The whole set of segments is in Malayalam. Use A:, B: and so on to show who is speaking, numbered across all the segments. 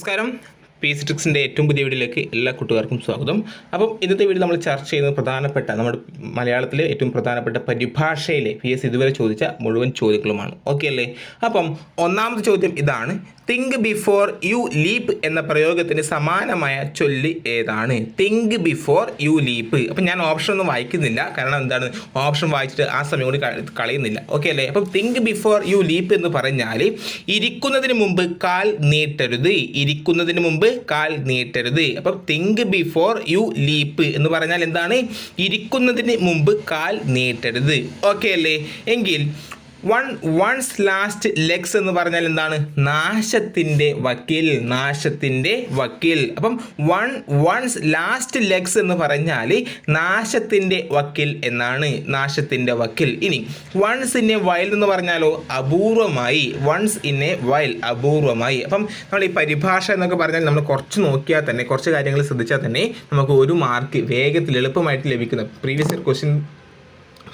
A: നമസ്കാരം. പി സി ട്രിക്സിന്റെ ഏറ്റവും പുതിയ വീഡിയോയിലേക്ക് എല്ലാ കൂട്ടുകാർക്കും സ്വാഗതം. അപ്പം ഇന്നത്തെ വീഡിയോ നമ്മൾ ചർച്ച ചെയ്യുന്നത് പ്രധാനപ്പെട്ട നമ്മുടെ മലയാളത്തിലെ ഏറ്റവും പ്രധാനപ്പെട്ട പരിഭാഷയിലെ പി എസ് ഇതുവരെ ചോദിച്ച മുഴുവൻ ചോദ്യങ്ങളുമാണ്. ഓക്കെ അല്ലേ? അപ്പം ഒന്നാമത്തെ ചോദ്യം ഇതാണ്. തിങ്ക് ബിഫോർ യു ലീപ്പ് എന്ന പ്രയോഗത്തിന് സമാനമായ ചൊല്ല് ഏതാണ്? തിങ്ക് ബിഫോർ യു ലീപ്പ് അപ്പം ഞാൻ ഓപ്ഷൻ ഒന്നും വായിക്കുന്നില്ല. കാരണം എന്താണ്? ഓപ്ഷൻ വായിച്ചിട്ട് ആ സമയം കൂടി കളയുന്നില്ല. ഓക്കെ അല്ലേ? അപ്പം തിങ്ക് ബിഫോർ യു ലീപ്പ് എന്ന് പറഞ്ഞാൽ ഇരിക്കുന്നതിന് മുമ്പ് കാൽ നീട്ടരുത്. ഇരിക്കുന്നതിന് മുമ്പ് കാൽ നീട്ടരുത്. അപ്പം തിങ്ക് ബിഫോർ യു ലീപ്പ് എന്ന് പറഞ്ഞാൽ എന്താണ്? ഇരിക്കുന്നതിന് മുമ്പ് കാൽ നീട്ടരുത്. ഓക്കെ അല്ലേ? എങ്കിൽ വൺ വൺസ് ലാസ്റ്റ് ലെഗ്സ് എന്ന് പറഞ്ഞാൽ എന്താണ്? നാശത്തിന്റെ വക്കീൽ നാശത്തിന്റെ വക്കീൽ. അപ്പം വൺ വൺസ് ലാസ്റ്റ് ലെഗ്സ് എന്ന് പറഞ്ഞാൽ നാശത്തിന്റെ വക്കീൽ എന്നാണ്. നാശത്തിന്റെ വക്കീൽ. ഇനി വൺസ് ഇൻ എ വയൽ എന്ന് പറഞ്ഞാലോ? അപൂർവമായി. വൺസ് ഇൻ എ വയൽ അപൂർവമായി. അപ്പം നമ്മൾ ഈ പരിഭാഷ എന്നൊക്കെ പറഞ്ഞാൽ നമ്മൾ കുറച്ച് നോക്കിയാൽ തന്നെ കുറച്ച് കാര്യങ്ങൾ ശ്രദ്ധിച്ചാൽ തന്നെ നമുക്ക് ഒരു മാർക്ക് വേഗത്തിൽ എളുപ്പമായിട്ട് ലഭിക്കുന്ന previous question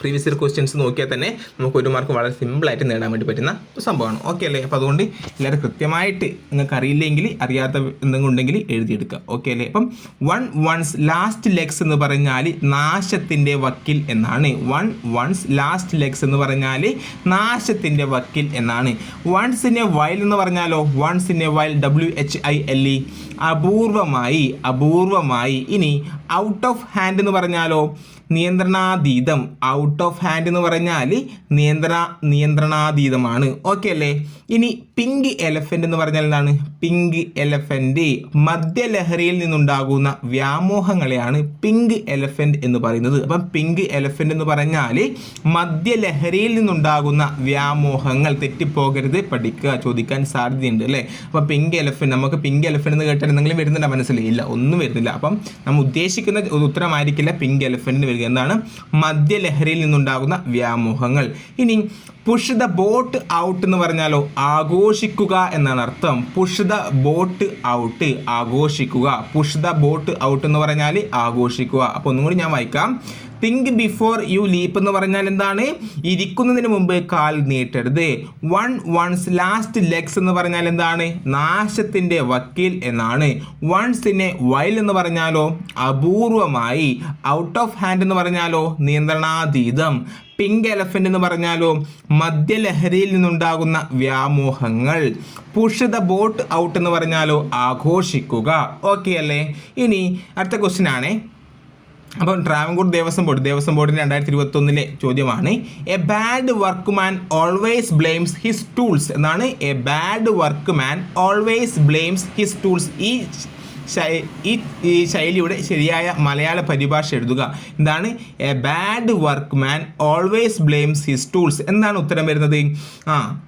A: previous year questions നോക്കിയാൽ തന്നെ നമുക്ക് ഒരു മാർക്ക് വളരെ സിമ്പിളായിട്ട് നേടാൻ വേണ്ടി പറ്റുന്ന സംഭവമാണ്. ഓക്കെ അല്ലേ? അപ്പോൾ അതുകൊണ്ട് എല്ലാവരും കൃത്യമായിട്ട് നിങ്ങൾക്ക് അറിയില്ലെങ്കിൽ അറിയാത്ത എന്തെങ്കിലും ഉണ്ടെങ്കിൽ എഴുതിയെടുക്കുക. ഓക്കെ അല്ലേ? അപ്പം വൺ വൺസ് ലാസ്റ്റ് ലെഗ്സ് എന്ന് പറഞ്ഞാൽ നാശത്തിന്റെ വക്കിൽ എന്നാണ്. വൺ വൺസ് ലാസ്റ്റ് ലെഗ്സ് എന്ന് പറഞ്ഞാൽ നാശത്തിന്റെ വക്കിൽ എന്നാണ്. വൺസ് ഇൻ എ വയൽ എന്ന് പറഞ്ഞാലോ? Once in a while W H I L E അപൂർവമായി അപൂർവമായി. ഇനി ഔട്ട് ഓഫ് ഹാൻഡ് എന്ന് പറഞ്ഞാലോ? നിയന്ത്രണാതീതം. ഔട്ട് ഓഫ് ഹാൻഡ് എന്ന് പറഞ്ഞാൽ നിയന്ത്രണ നിയന്ത്രണാതീതമാണ്. ഓക്കെ അല്ലേ? ഇനി പിങ്ക് എലഫന്റ് എന്ന് പറഞ്ഞാൽ എന്താണ്? പിങ്ക് എലഫന്റ് മദ്യലഹരിയിൽ നിന്നുണ്ടാകുന്ന വ്യാമോഹങ്ങളെയാണ് പിങ്ക് എലഫന്റ് എന്ന് പറയുന്നത്. അപ്പം പിങ്ക് എലഫന്റ് എന്ന് പറഞ്ഞാൽ മദ്യലഹരിയിൽ നിന്നുണ്ടാകുന്ന വ്യാമോഹങ്ങൾ. തെറ്റിപ്പോകരുത് പഠിക്കുക ചോദിക്കാൻ സാധ്യതയുണ്ട് അല്ലേ? അപ്പം പിങ്ക് എലഫന്റ് നമുക്ക് പിങ്ക് എലഫന്റ് എന്ന് കേട്ടാൽ എന്തെങ്കിലും വരുന്നുണ്ടോ മനസ്സിൽ? ഇല്ല ഒന്നും വരുന്നില്ല. അപ്പം നമ്മൾ ഉദ്ദേശിക്കുന്ന ഉത്തരം ഉത്തരമായിരിക്കില്ല പിങ്ക് എലഫന്റിന് വരിക. എന്താണ്? മദ്യലഹരിയിൽ നിന്നുണ്ടാകുന്ന വ്യാമോഹങ്ങൾ. ഇനി പുഷ് ദ ബോട്ട് ഔട്ട് എന്ന് പറഞ്ഞാലോ ആഘോഷിക്കുക എന്നാണ് അർത്ഥം. പുഷ് ദ ബോട്ട് ഔട്ട് ആഘോഷിക്കുക. പുഷ് ദ ബോട്ട് ഔട്ട് എന്ന് പറഞ്ഞാൽ ആഘോഷിക്കുക. അപ്പോൾ ഒന്നും കൂടി ഞാൻ വായിക്കാം. തിങ്ക് ബിഫോർ യു ലീപ്പ് എന്ന് പറഞ്ഞാൽ എന്താണ്? ഇരിക്കുന്നതിന് മുമ്പ് കാൽ നീട്ടരുത്. വൺ വൺസ് ലാസ്റ്റ് ലെഗ്സ് എന്ന് പറഞ്ഞാൽ എന്താണ്? നാശത്തിന്റെ വക്കീൽ എന്നാണ്. വൺസ് ഇൻ എ വൈൽ എന്ന് പറഞ്ഞാലോ അപൂർവമായി. ഔട്ട് ഓഫ് ഹാൻഡ് എന്ന് പറഞ്ഞാലോ നിയന്ത്രണാതീതം. പിങ്ക് എലഫന്റ് എന്ന് പറഞ്ഞാലോ മദ്യലഹരിയിൽ നിന്നുണ്ടാകുന്ന വ്യാമോഹങ്ങൾ. പുഷ് ദ ബോട്ട് ഔട്ട് എന്ന് പറഞ്ഞാലോ ആഘോഷിക്കുക. ഓക്കെ അല്ലേ? ഇനി അടുത്ത ക്വസ്റ്റ്യൻ ആണേ. അപ്പം ട്രാവൻകൂർ ദേവസ്വം ബോർഡ് ദേവസ്വം ബോർഡിന്റെ രണ്ടായിരത്തി ഇരുപത്തൊന്നിലെ ചോദ്യമാണ് a bad workman always blames his tools എന്നാണ് a bad workman always blames his tools ഈ ഈ ശൈലിയുടെ ശരിയായ മലയാള പരിഭാഷ എഴുതുക. എന്താണ് a bad workman always blames his tools എന്താണ് ഉത്തരം വരുന്നത്? ആ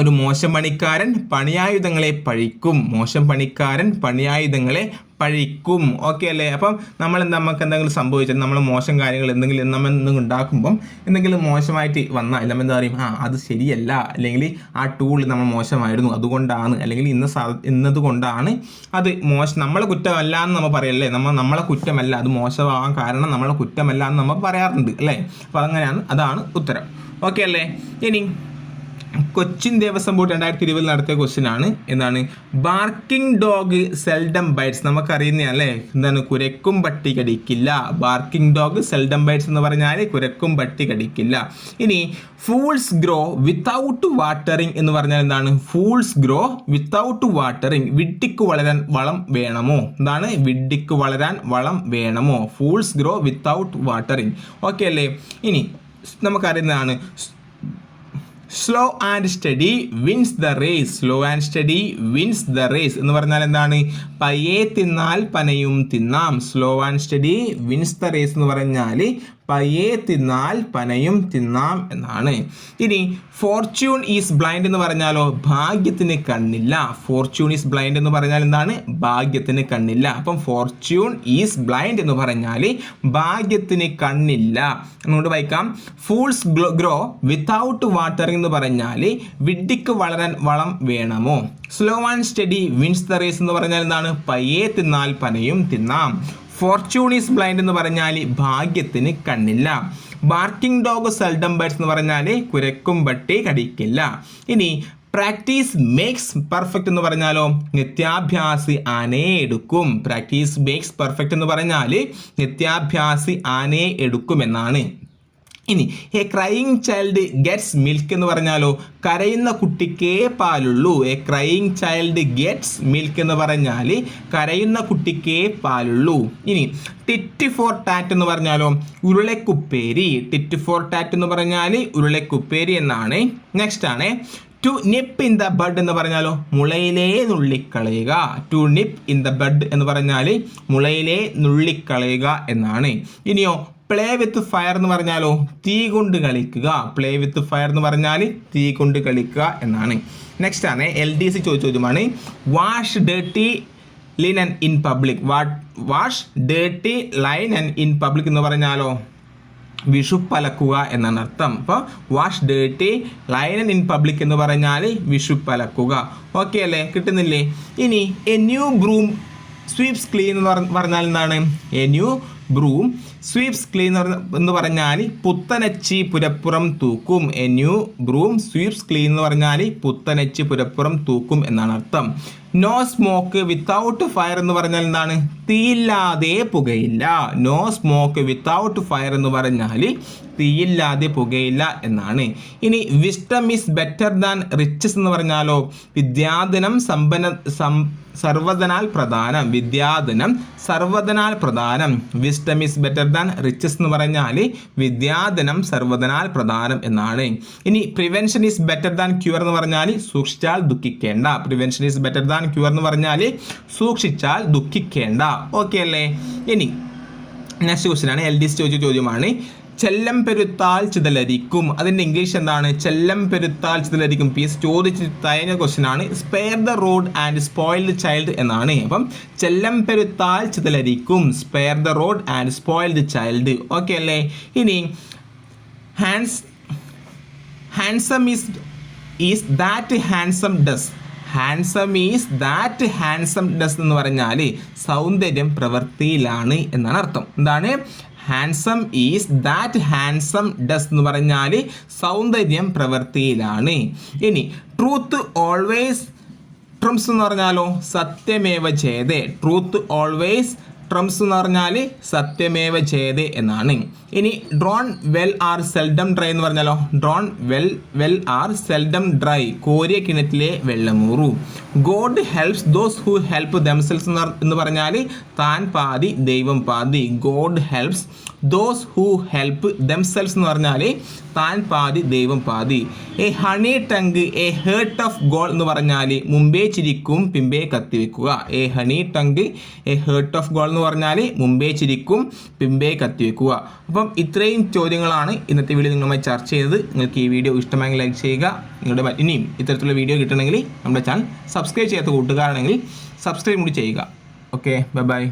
A: ഒരു മോശം പണിക്കാരൻ പണിയായുധങ്ങളെ പഴിക്കും. മോശം പണിക്കാരൻ പണിയായുധങ്ങളെ പഴിക്കും. ഓക്കെ അല്ലേ? അപ്പം നമ്മൾ നമുക്ക് എന്തെങ്കിലും സംഭവിച്ചാൽ നമ്മൾ മോശം കാര്യങ്ങൾ എന്തെങ്കിലും നമ്മൾ എന്തെങ്കിലും ഉണ്ടാക്കുമ്പം എന്തെങ്കിലും മോശമായിട്ട് വന്നാൽ നമ്മൾ എന്താ പറയും? ആ അത് ശരിയല്ല. അല്ലെങ്കിൽ ആ ടൂൾ നമ്മൾ മോശമായിരുന്നു. അതുകൊണ്ടാണ്. അല്ലെങ്കിൽ ഇന്ന സാ ഇന്നത് കൊണ്ടാണ് അത് മോശം. നമ്മളെ കുറ്റമല്ല എന്ന് നമ്മൾ പറയല്ലേ? നമ്മൾ നമ്മളെ കുറ്റമല്ല. അത് മോശമാവാൻ കാരണം നമ്മളെ കുറ്റമല്ല എന്ന് നമ്മൾ പറയാറുണ്ട്. അല്ലേ? അപ്പോൾ അങ്ങനെയാണ്. അതാണ് ഉത്തരം. ഓക്കെ അല്ലേ? ഇനി കൊച്ചിൻ ദേവസ്വം ബോർഡ് രണ്ടായിരത്തി ഇരുപതിൽ നടത്തിയ ക്വസ്റ്റ്യൻ ആണ്. എന്താണ്? ബാർക്കിംഗ് ഡോഗ് സെൽഡം ബൈറ്റ്സ് നമുക്കറിയുന്ന അല്ലേ? എന്താണ്? കുരക്കും പട്ടി കടിക്കില്ല. ബാർക്കിംഗ് ഡോഗ് സെൽഡം ബൈറ്റ്സ് എന്ന് പറഞ്ഞാൽ കുരക്കും പട്ടി കടിക്കില്ല. ഇനി ഫൂൾസ് ഗ്രോ വിത്തൗട്ട് വാട്ടറിങ് എന്ന് പറഞ്ഞാൽ എന്താണ്? ഫൂൾസ് ഗ്രോ വിത്തൗട്ട് വാട്ടറിങ് വിഡ്ഡിക്ക് വളരാൻ വളം വേണമോ? എന്താണ്? വിഡ്ഡിക്ക് വളരാൻ വളം വേണമോ? Fools grow without watering okay അല്ലേ? ഇനി നമുക്കറിയുന്നതാണ്. Slow and steady wins the race slow and steady wins the race എന്ന് പറഞ്ഞാൽ എന്താണ്? പയ്യെ തിന്നാൽ പനയും തിന്നാം. Slow and steady wins the race എന്ന് പറഞ്ഞാൽ പയ്യെ തിന്നാൽ പനയും തിന്നാം എന്നാണ്. ഇനി ഫോർച്യൂൺ ഈസ് ബ്ലൈൻഡ് എന്ന് പറഞ്ഞാലോ ഭാഗ്യത്തിന് കണ്ണില്ല. ഫോർച്യൂൺ ഈസ് ബ്ലൈൻഡ് എന്ന് പറഞ്ഞാൽ എന്താണ്? ഭാഗ്യത്തിന് കണ്ണില്ല. അപ്പം ഫോർച്യൂൺ ഈസ് ബ്ലൈൻഡ് എന്ന് പറഞ്ഞാൽ ഭാഗ്യത്തിന് കണ്ണില്ല. അങ്ങോട്ട് വായിക്കാം. ഫൂൾസ് ഗ്രോ വിത്തൗട്ട് വാട്ടറിംഗ് എന്ന് പറഞ്ഞാൽ വിഡ്ഡിക്ക് വളരാൻ വളം വേണമോ? Slow and steady wins the race എന്ന് പറഞ്ഞാൽ എന്താണ്? പയ്യെ തിന്നാൽ പനയും തിന്നാം. ഫോർച്യൂൺ ഈസ് ബ്ലൈൻഡ് എന്ന് പറഞ്ഞാൽ ഭാഗ്യത്തിന് കണ്ണില്ല. ബാർക്കിംഗ് ഡോഗ് സെൽഡം ബൈറ്റ്സ് എന്ന് പറഞ്ഞാൽ കുരക്കും പട്ടി കടിക്കില്ല. ഇനി പ്രാക്ടീസ് മേക്സ് പെർഫെക്റ്റ് എന്ന് പറഞ്ഞാലോ നിത്യാഭ്യാസി ആനയെ എടുക്കും. പ്രാക്ടീസ് മേക്സ് പെർഫെക്റ്റ് എന്ന് പറഞ്ഞാൽ നിത്യാഭ്യാസി ആനയെ എടുക്കുമെന്നാണ് ഇനി a crying child gets milk എന്ന് പറഞ്ഞാലോ കരയുന്ന കുട്ടിക്കേ പാലുള്ളൂ. A crying child gets milk എന്ന് പറഞ്ഞാൽ കരയുന്ന കുട്ടിക്കേ പാലുള്ളൂ. ഇനി ടിറ്റ് ഫോർ ടാറ്റ് എന്ന് പറഞ്ഞാലോ ഉരുളക്കുപ്പേരി. ടിറ്റ് ഫോർ ടാറ്റ് എന്ന് പറഞ്ഞാൽ ഉരുളക്കുപ്പേരി എന്നാണ്. നെക്സ്റ്റ് ആണ് to nip in the bud എന്ന് പറഞ്ഞാലോ മുളയിലേ നുള്ളിക്കളയുക. To nip in the bud എന്ന് പറഞ്ഞാൽ മുളയിലേ നുള്ളിക്കളയുക എന്നാണ്. ഇനിയോ പ്ലേ വിത്ത് ഫയർ എന്ന് പറഞ്ഞാലോ തീ കൊണ്ട് കളിക്കുക. പ്ലേ വിത്ത് ഫയർ എന്ന് പറഞ്ഞാൽ തീ കൊണ്ട് കളിക്കുക എന്നാണ്. നെക്സ്റ്റ് ആണ് എൽ ഡി സി ചോദിച്ച ചോദ്യമാണ് wash dirty and in public wash dirty and in public എന്ന് പറഞ്ഞാലോ വിഷുപ്പലക്കുക എന്നാണ് അർത്ഥം. അപ്പോൾ wash dirty and in public എന്ന് പറഞ്ഞാൽ വിഷുപ്പലക്കുക. ഓക്കെ അല്ലേ? കിട്ടുന്നില്ലേ? ഇനി a new broom sweeps clean എന്ന് പറഞ്ഞാൽ എന്താണ്? A new broom sweeps cleaner എന്ന് പറഞ്ഞാൽ പുത്തനച്ചി പുരപ്പുറം തൂക്കും a new broom sweeps clean എന്ന് പറഞ്ഞാൽ പുത്തനച്ചി പുരപ്പുറം തൂക്കും എന്നാണ് അർത്ഥം. നോ സ്മോക്ക് വിത്തൗട്ട് ഫയർ എന്ന് പറഞ്ഞാൽ എന്താണ്? തീയില്ലാതെ പുകയില്ല. നോ സ്മോക്ക് വിത്തൗട്ട് ഫയർ എന്ന് പറഞ്ഞാൽ തീയില്ലാതെ പുകയില്ല എന്നാണ്. ഇനി wisdom is better than riches എന്ന് പറഞ്ഞാലോ? വിദ്യാധനം സമ്പന്ന സം സർവതനാൽ പ്രധാനം. വിദ്യാധനം സർവതനാൽ പ്രധാനം. Wisdom is better than riches എന്ന് പറഞ്ഞാൽ വിദ്യാധനം സർവതനാൽ പ്രധാനം എന്നാണ്. ഇനി prevention is better than cure എന്ന് പറഞ്ഞാൽ സൂക്ഷിച്ചാൽ ദുഃഖിക്കേണ്ട. Prevention is better than cure എന്ന് പറഞ്ഞാൽ സൂക്ഷിച്ചാൽ ദുഃഖിക്കേണ്ട. ഓക്കെ അല്ലേ? ഇനി നെക്സ്റ്റ് ക്വസ്റ്റ്യൻ ആണ്. എൽ ഡി സി ചോദിച്ച ചോദ്യമാണ്. ചെല്ലം പെരുത്താൽ ചിതലരിക്കും. അതിന്റെ ഇംഗ്ലീഷ് എന്താണ്? ചെല്ലം പെരുത്താൽ ചിതലരിക്കും. പീസ് ചോദിച്ച് തയഞ്ഞ ക്വസ്റ്റ്യൻ ആണ്. Spare the rod and spoiled child എന്നാണ്. അപ്പം ചെല്ലം പെരുത്താൽ ചിതലരിക്കും. Spare the rod and spoiled child okay അല്ലേ? ഇനി hands handsome is is that handsome does handsome is that handsome does എന്ന് പറഞ്ഞാൽ സൗന്ദര്യം പ്രവൃത്തിയിലാണ് എന്നാണ് അർത്ഥം. എന്താണ്? Handsome is that handsome does എന്ന് പറഞ്ഞാൽ സൗന്ദര്യം പ്രവൃത്തിയിലാണ്. ഇനി ട്രൂത്ത് ഓൾവേസ് ട്രംസ് എന്ന് പറഞ്ഞാലോ? സത്യമേവ ജയതേ ട്രൂത്ത് ഓൾവേസ് ട്രംസ് എന്ന് പറഞ്ഞാൽ സത്യമേവ ജയതേ എന്നാണ്. ഇനി drawn well are seldom dry എന്ന് പറഞ്ഞാലോ? Drawn well well are seldom dry കോരിയ കിണറ്റിലെ വെള്ളമൂറു. God helps those who help themselves എന്ന് പറഞ്ഞാൽ താൻ പാതി ദൈവം പാതി. God helps those who help themselves എന്ന് പറഞ്ഞാൽ താൻ പാതി ദൈവം പാതി. A honey tongue a heart of gall എന്ന് പറഞ്ഞാൽ മുമ്പേ ചിരിക്കും പിമ്പേ കത്തിവെക്കുക a honey tongue a heart of gall എന്ന് പറഞ്ഞാൽ മുമ്പേ ചിരിക്കും പിമ്പേ കത്തിവെക്കുക അപ്പം ഇത്രയും ചോദ്യങ്ങളാണ് ഇന്നത്തെ വീഡിയോ നിങ്ങളുമായി ചർച്ച ചെയ്തത്. നിങ്ങൾക്ക് ഈ വീഡിയോ ഇഷ്ടമായെങ്കിൽ ലൈക്ക് ചെയ്യുക. നിങ്ങളുടെ ഇനിയും ഇത്തരത്തിലുള്ള വീഡിയോ കിട്ടണമെങ്കിൽ നമ്മുടെ ചാനൽ സബ്സ്ക്രൈബ് ചെയ്യാത്ത കൂട്ടുകാരാണെങ്കിൽ സബ്സ്ക്രൈബ് കൂടി ചെയ്യുക. Okay bye bye